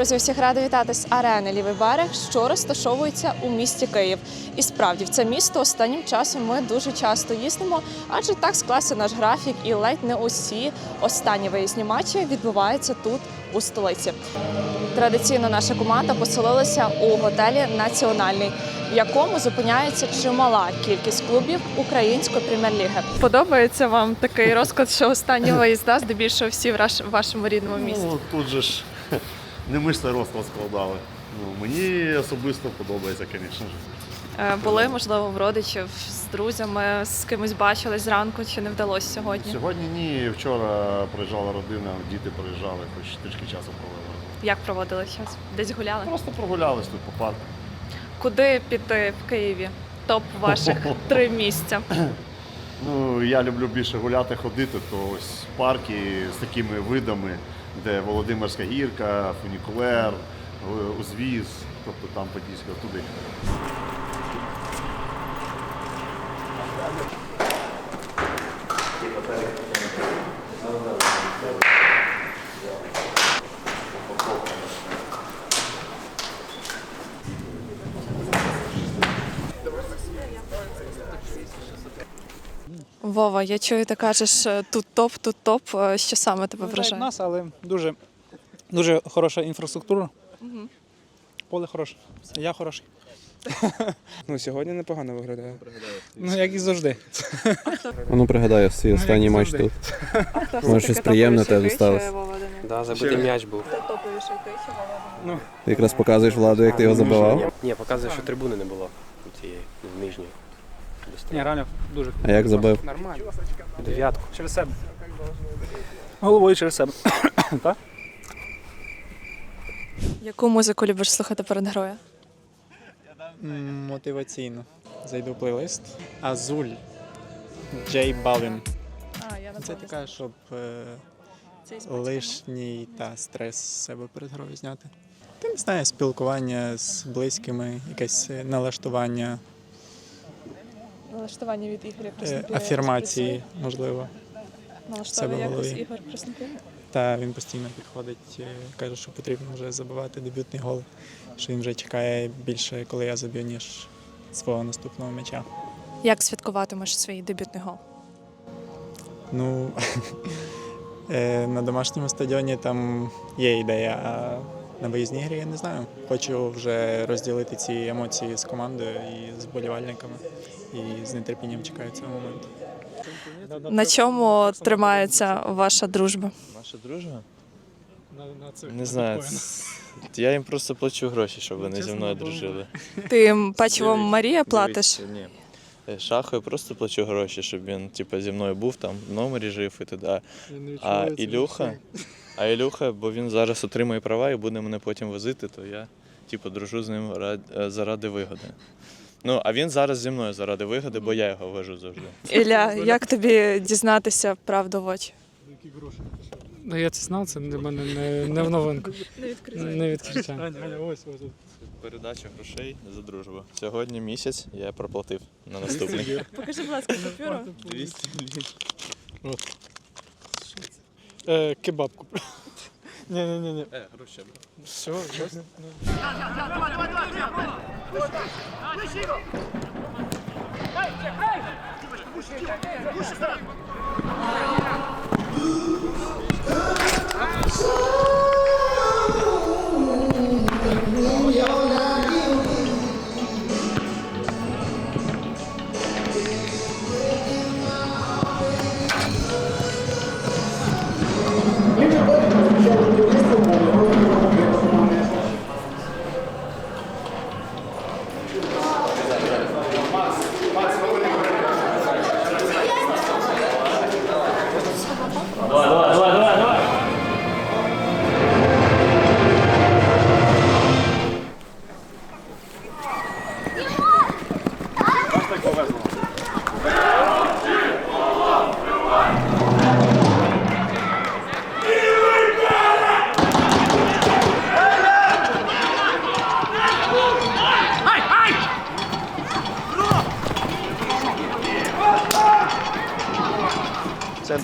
Друзі, всіх рада вітати з арени Лівий берег, що розташовується у місті Київ. І справді в це місто останнім часом ми дуже часто їздимо, адже так склався наш графік, і ледь не усі останні виїзні матчі відбуваються тут у столиці. Традиційно наша команда поселилася у готелі Національний, в якому зупиняється чимала кількість клубів української прем'єр-ліги. Подобається вам такий розклад, що останні виїзда здебільшого всі в вашому рідному місті? Ну, тут же ж не ми ж цей розклад складали. Ну, мені особисто подобається, звісно ж. Е, Були, можливо, в родичів з друзями, з кимось бачились зранку, чи не вдалося сьогодні? Сьогодні ні, вчора приїжджала родина, діти приїжджали, хоч трішки часу провели. Як проводили час? Десь гуляли? Просто прогулялись тут по парку. Куди піти в Києві? Топ ваших три місця. Ну, я люблю більше гуляти, ходити, то ось парки з такими видами, де Володимирська гірка, фунікулер, е, узвіз, тобто там Подільська, туди. Вова, я чую, ти кажеш е, тут топ, тут топ. Е, Що саме тебе Ну, вражає? нас, але дуже, дуже хороша інфраструктура. Поле хороше. Я хороший. Ну, сьогодні непогано виглядає. Ну, як і завжди. Ну, пригадаю свій останній як матч тут. Може, щось приємне тебе досталося. Да, забитий м'яч був. Ти якраз показуєш владу, як ти його забивав. Ні, показує, що трибуни не було у цієї в нижній. Ні, реально дуже. А як забив? Нормально. Дев'ятку. Через себе. Головою через себе. так? Яку музику любиш слухати перед грою? Мотиваційно. Зайду в плейлист. Азуль. Джей Балвін. А, я на Це така, щоб е, лишній та стрес з себе перед грою зняти. Та не знаю, спілкування з близькими, якесь е, налаштування, Налаштування від ігоря е, афірмації, можливо. Налаштовує якось ігор Краснопіль. Та він постійно підходить, е, каже, що потрібно вже забивати дебютний гол, що він вже чекає більше, коли я заб'ю, ніж свого наступного м'яча. Як святкуватимеш свій дебютний гол? Ну, е, на домашньому стадіоні там є ідея, а на виїзній грі я не знаю. Хочу вже розділити ці емоції з командою і з болівальниками. І з нетерпінням чекаю цього моменту. На чому тримається ваша дружба? Наша дружба? Не знаю. Я їм просто плачу гроші, щоб вони зі мною дружили. Ти їм печивом Марія платиш? Ні. Е, Шахою просто плачу гроші, щоб він типу, зі мною був там, в номері жив і т.д. А Ілюха, а Ілюха, бо він зараз отримує права і буде мене потім возити, то я типу, дружу з ним е, заради вигоди. Ну, а він зараз зі мною заради вигоди, бо я його вожу завжди. Ілля, як тобі дізнатися правду в очі? Ну, я це знав, це для мене не, не в новинку. Не відкриття. Передача грошей за дружбу. Сьогодні місяць я проплатив на наступний. Покажи, будь ласка, папіру. 200 гривень. Е, кебабку. Ні, ні, ні, ні. Е, гроші. Все, Давай, В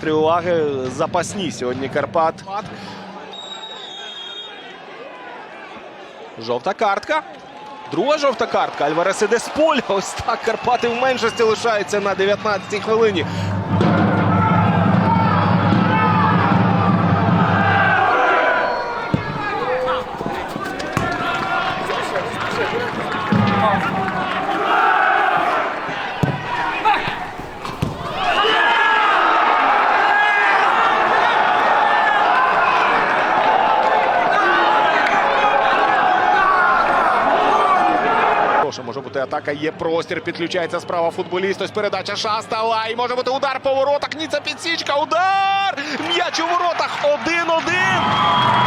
центрі уваги запасні сьогодні Карпат. Жовта картка. Друга жовта картка. Альварес іде з поля. Ось так Карпати в меншості лишаються на 19-й хвилині. Бути атака. Є простір. Підключається справа футболіст. Ось передача Шастала. І може бути удар по воротах. Ніця підсічка. Удар! М'яч у воротах. 1-1.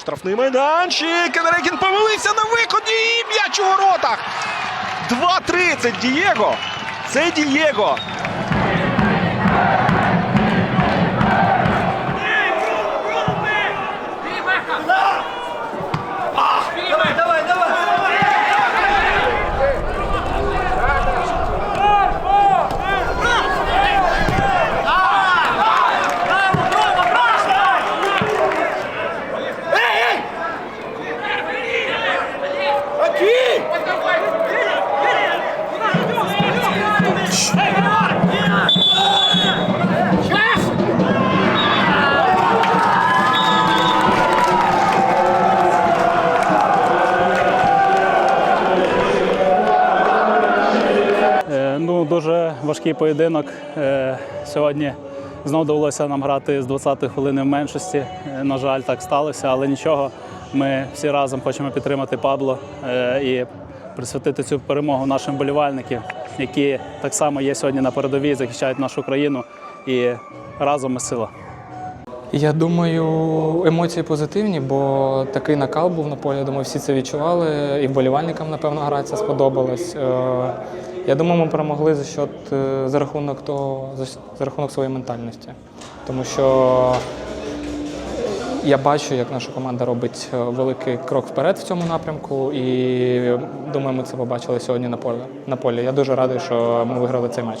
Штрафний майданчик. Кенерекін помилився на виході. І м'яч у воротах. 2-30. Дієго. Це Дієго. Важкий поєдинок. Е, Сьогодні знову довелося нам грати з 20-ї хвилини в меншості. Е, На жаль, так сталося, але нічого. Ми всі разом хочемо підтримати Пабло е, і присвятити цю перемогу нашим болівальникам, які так само є сьогодні на передовій, захищають нашу країну. І разом ми сила. Я думаю, емоції позитивні, бо такий накал був на полі. Думаю, всі це відчували. І вболівальникам, напевно, гра ця сподобалась. Я думаю, ми перемогли за счет е, за рахунок того, за рахунок своєї ментальності. Тому що я бачу, як наша команда робить е, великий крок вперед в цьому напрямку, і думаю, ми це побачили сьогодні на полі. На полі. Я дуже радий, що ми виграли цей матч.